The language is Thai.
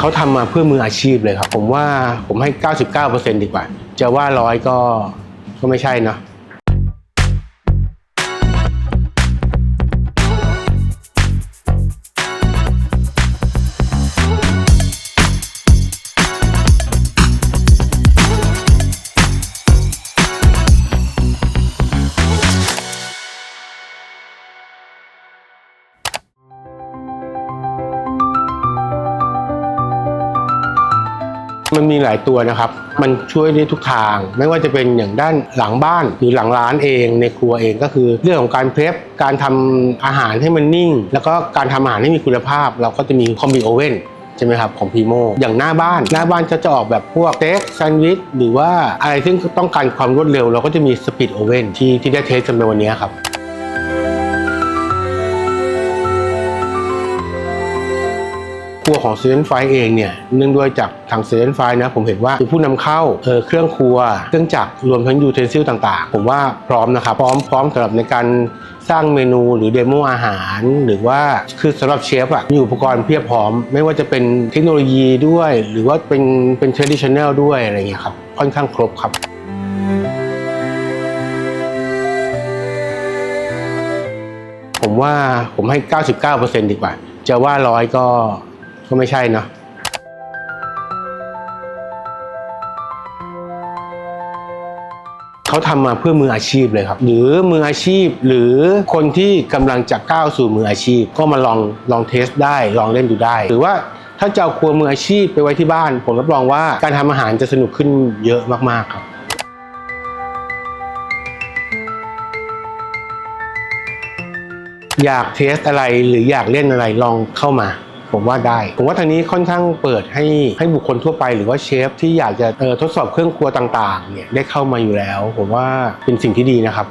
เขาทำมาเพื่อมืออาชีพเลยครับ ผมว่าผมให้ 99%ดีกว่า จะว่าร้อยก็ก็ไม่ใช่เนาะ มันมีหลายตัวนะครับ มันช่วยได้ทุกทาง ไม่ว่าจะเป็นอย่างด้านหลังบ้านหรือหลังร้านเองในครัวเองก็คือเรื่องของการเพลฟการทำอาหารให้มันนิ่ง แล้วก็การทำอาหารให้มีคุณภาพ เราก็จะมีคอมบิโอเว่นใช่ไหมครับของพีโมอย่างหน้าบ้านหน้าบ้านก็จะออกแบบพวกเต็กแซนด์วิชหรือว่าอะไรซึ่งต้องการความรวดเร็ว เราก็จะมีสปีดโอเว่นที่ที่ได้เทสกันในวันนี้ครับ วของเซนไฟเองเนี่ยเนื่องด้วยจากทางเซนไฟนะผมเห็นว่าผู้นำเข้าเออเครื่องครัว เครื่องจักรรวมทั้งยูเทนซิลต่างๆ ผมว่าพร้อมนะครับพร้อมพร้อมสำหรับในการสร้างเมนูหรือเดโมอาหาร หรือว่าคือสำหรับเชฟอะมีอุปกรณ์เพียบพร้อม ไม่ว่าจะเป็นเทคโนโลยีด้วย หรือว่าเป็นเป็นเทรดิชันแนลด้วยอะไรเงี้ยครับค่อนข้างครบครับผมว่าผมให้ 99%ดีกว่า จะว่าร้อยก็ ก็ไม่ใช่เนาะเขาทำมาเพื่อมืออาชีพเลยครับ หรือมืออาชีพหรือคนที่กำลังจะก้าวสู่มืออาชีพ ก็มาลองลองเทสได้ลองเล่นดูได้ หรือว่าถ้าจะเอาครัวมืออาชีพไปไว้ที่บ้าน ผมรับรองว่าการทำอาหารจะสนุกขึ้นเยอะมากๆครับอยากเทสอะไรหรืออยากเล่นอะไรลองเข้ามา ผมว่าได้ ผมว่าทางนี้ค่อนข้างเปิดให้ให้บุคคลทั่วไปหรือว่าเชฟที่อยากจะเออทดสอบเครื่องครัวต่างๆเนี่ยได้เข้ามาอยู่แล้ว ผมว่าเป็นสิ่งที่ดีนะครับ